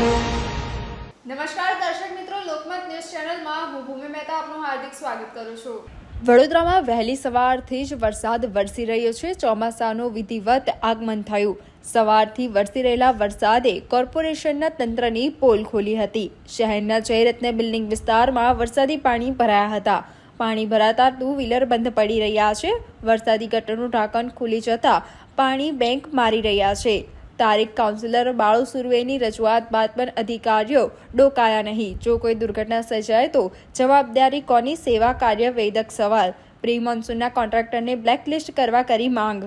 નમસ્કાર, દર્શક મિત્રો, લોકમત ન્યૂઝ ચેનલમાં હું ભૂમિ મહેતા આપનું હાર્દિક સ્વાગત કરું છું. વડોદરામાં વહેલી સવારથી જ વરસાદ વરસી રહ્યો છે. ચોમાસાનું વિધિવત આગમન થયું. સવારથી વરસી રહેલા વરસાદે કોર્પોરેશનના તંત્રની પોલ ખોલી હતી. શહેરના જયરત્ન બિલ્ડિંગ વિસ્તારમાં વરસાદી પાણી ભરાયા હતા. પાણી ભરાતા ટુ વ્હીલર બંધ પડી રહ્યા છે. વરસાદી ગટરનું ઢાંકણ ખુલી જતાં પાણી બેંક મારી રહ્યા છે. તારીખ કાઉન્સિલર બાળુ સુર્વેની રજૂઆત બાદ પણ અધિકારીઓ ડોકાયા નહીં. જો કોઈ દુર્ઘટના સર્જાય તો જવાબદારી કોની? સેવા કાર્ય વેદક સવાલ. પ્રી મોન્સૂનના કોન્ટ્રાક્ટરને બ્લેકલિસ્ટ કરવા કરી માંગ.